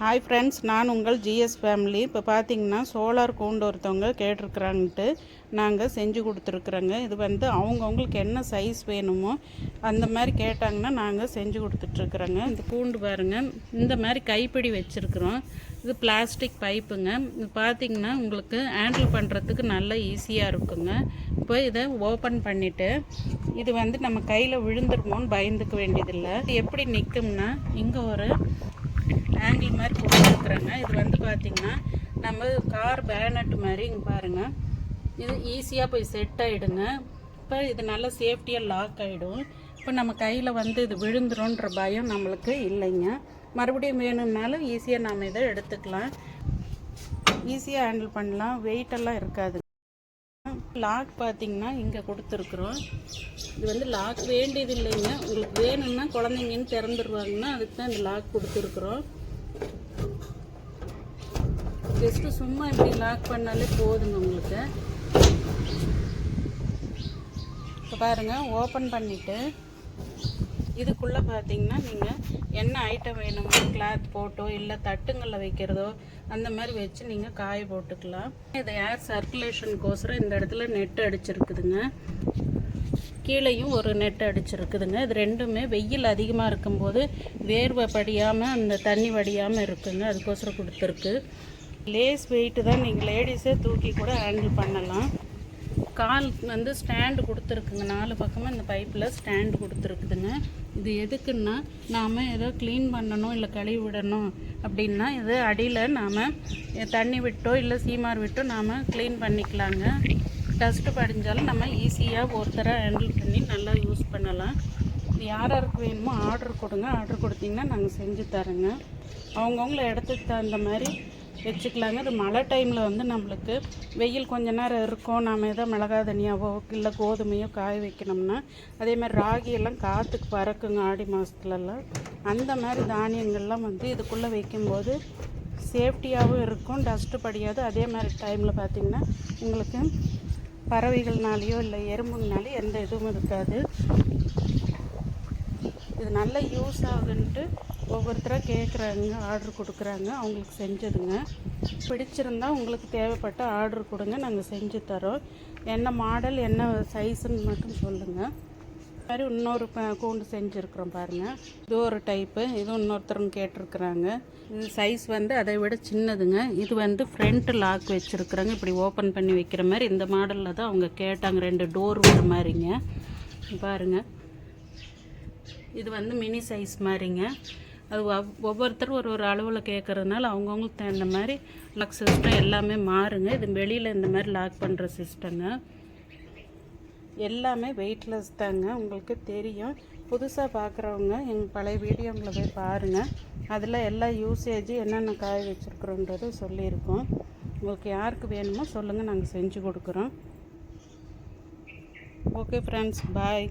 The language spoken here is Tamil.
ஹாய் ஃப்ரெண்ட்ஸ் நான் உங்கள் ஜிஎஸ் ஃபேமிலி இப்போ பார்த்தீங்கன்னா சோலார் கூண்டு ஒருத்தவங்க கேட்டிருக்குறாங்கன்ட்டு நாங்கள் செஞ்சு கொடுத்துருக்குறோங்க. இது வந்து அவங்கவுங்களுக்கு என்ன சைஸ் வேணுமோ அந்த மாதிரி கேட்டாங்கன்னா நாங்கள் செஞ்சு கொடுத்துட்ருக்குறோங்க. இந்த கூண்டு பாருங்கள் இந்த மாதிரி கைப்பிடி வச்சுருக்குறோம். இது பிளாஸ்டிக் பைப்புங்க இது பார்த்தீங்கன்னா உங்களுக்கு ஹேண்டில் பண்ணுறதுக்கு நல்லா ஈஸியாக இருக்குங்க. இப்போ இதை ஓப்பன் பண்ணிவிட்டு இது வந்து நம்ம கையில் விழுந்துருமோன்னு பயந்துக்க வேண்டியதில்லை. இது எப்படி நிற்கும்னா இங்கே ஒரு ஆங்கிள் மாதிரி கொடுத்துருக்குறேங்க இது வந்து பார்த்திங்கன்னா நம்ம கார் பேனட் மாதிரி இங்கே பாருங்கள் இது ஈஸியாக போய் செட் ஆகிடுங்க இப்போ இது நல்லா சேஃப்டியாக லாக் ஆகிடும் இப்போ நம்ம கையில் வந்து இது விழுந்துரும்ன்ற பயம் நம்மளுக்கு இல்லைங்க. மறுபடியும் வேணும்னாலும் ஈஸியாக நாம் இதை எடுத்துக்கலாம். ஈஸியாக ஹேண்டில் பண்ணலாம். வெயிட்டெல்லாம் இருக்காது. லாக் பார்த்தீங்கன்னா இங்கே கொடுத்துருக்குறோம். இது வந்து லாக் வேண்டியது இல்லைங்க. உங்களுக்கு வேணும்னா குழந்தைங்கன்னு திறந்துருவாங்கன்னா அதுக்கு தான் இந்த லாக் கொடுத்துருக்குறோம். ஜஸ்ட்டு சும்மா இப்படி லாக் பண்ணாலே போதுங்க உங்களுக்கு. இப்போ பாருங்கள் ஓப்பன் பண்ணிவிட்டு இதுக்குள்ளே பார்த்தீங்கன்னா நீங்கள் என்ன ஐட்டம் வேணுமோ கிளாத் போட்டோ இல்லை தட்டுங்களில் வைக்கிறதோ அந்த மாதிரி வச்சு நீங்கள் காய போட்டுக்கலாம். இது ஏர் சர்க்குலேஷனுக்கோசரம் இந்த இடத்துல நெட் அடிச்சிருக்குதுங்க. கீழேயும் ஒரு நெட் அடிச்சிருக்குதுங்க. இது ரெண்டுமே வெயில் அதிகமாக இருக்கும்போது வேர்வை படியாமல் அந்த தண்ணி வடியாமல் இருக்குங்க. அதுக்கோசரம் கொடுத்துருக்கு. லேஸ் வெயிட்டு தான் நீங்கள் லேடிஸே தூக்கி கூட ஹேண்டில் பண்ணலாம். கால் வந்து ஸ்டாண்டு கொடுத்துருக்குங்க. நாலு பக்கமாக இந்த பைப்பில் ஸ்டாண்டு கொடுத்துருக்குதுங்க. இது எதுக்குன்னா நாம் ஏதோ க்ளீன் பண்ணணும் இல்லை கழுவி விடணும் அப்படின்னா இது அடியில் நாம் தண்ணி விட்டோ இல்லை சீமார் விட்டோ நாம் க்ளீன் பண்ணிக்கலாங்க. டஸ்ட்டு படிஞ்சாலும் நம்ம ஈஸியாக ஒருத்தராக ஹேண்டில் பண்ணி நல்லா யூஸ் பண்ணலாம். யார் யாருக்கு வேணுமோ ஆர்டர் கொடுங்க. ஆர்டர் கொடுத்தீங்கன்னா நாங்கள் செஞ்சு தரோங்க. அவங்கவுங்கள இடத்துக்கு தகுந்த மாதிரி வச்சுக்கலாங்க. அது மழை டைமில் வந்து நம்மளுக்கு வெயில் கொஞ்ச நேரம் இருக்கும். நாம் எதோ மிளகா தனியாவோ இல்லை கோதுமையோ காய வைக்கணும்னா அதே மாதிரி ராகி எல்லாம் காற்றுக்கு பறக்குங்க ஆடி மாதத்துலலாம் அந்த மாதிரி தானியங்கள்லாம் வந்து இதுக்குள்ளே வைக்கும்போது சேஃப்டியாகவும் இருக்கும் டஸ்ட்டு படியாது. அதே மாதிரி டைமில் பார்த்திங்கன்னா உங்களுக்கு பறவைகள்னாலேயோ இல்லை எறும்புங்கனாலேயோ எந்த இதுவும் இருக்காது. இது நல்ல யூஸ் ஆகுன்ட்டு ஒவ்வொருத்தராக கேட்குறாங்க ஆர்டர் கொடுக்குறாங்க. அவங்களுக்கு செஞ்சதுங்க. பிடிச்சிருந்தா உங்களுக்கு தேவைப்பட்ட ஆர்டர் கொடுங்க நாங்கள் செஞ்சு தரோம். என்ன மாடல் என்ன சைஸுன்னு மட்டும் சொல்லுங்கள் மாதிரி இன்னொரு ப- கூண்டு செஞ்சுருக்குறோம் பாருங்கள் இது ஒரு டைப்பு இது இன்னொருத்தரும் கேட்டிருக்குறாங்க. இது சைஸ் வந்து அதை விட சின்னதுங்க. இது வந்து ஃப்ரண்ட் லாக் வச்சுருக்குறாங்க. இப்படி ஓப்பன் பண்ணி வைக்கிற மாதிரி இந்த மாடலில் தான் அவங்க கேட்டாங்க. ரெண்டு டோர் வர மாதிரிங்க. பாருங்கள் இது வந்து மினி சைஸ் மாதிரிங்க. அது ஒவ்- ஒவ்வொருத்தரும் ஒரு ஒரு அளவில் கேட்குறதுனால அவங்கவுங்களுக்கு தகுந்த மாதிரி லக் சிஸ்டம் எல்லாமே மாறுங்க. இது வெளியில் இந்த மாதிரி லாக் பண்ணுற சிஸ்டங்க எல்லாமே வெயிட்லெஸ் தாங்க. உங்களுக்கு தெரியும். புதுசாக பார்க்குறவங்க எங்கள் பழைய வீடியோங்களை போய் பாருங்கள் அதில் எல்லா யூசேஜ் என்னென்ன காய வச்சுருக்குறோன்றது சொல்லியிருக்கோம். உங்களுக்கு யாருக்கு வேணுமோ சொல்லுங்கள் நாங்கள் செஞ்சு கொடுக்குறோம். Okay friends bye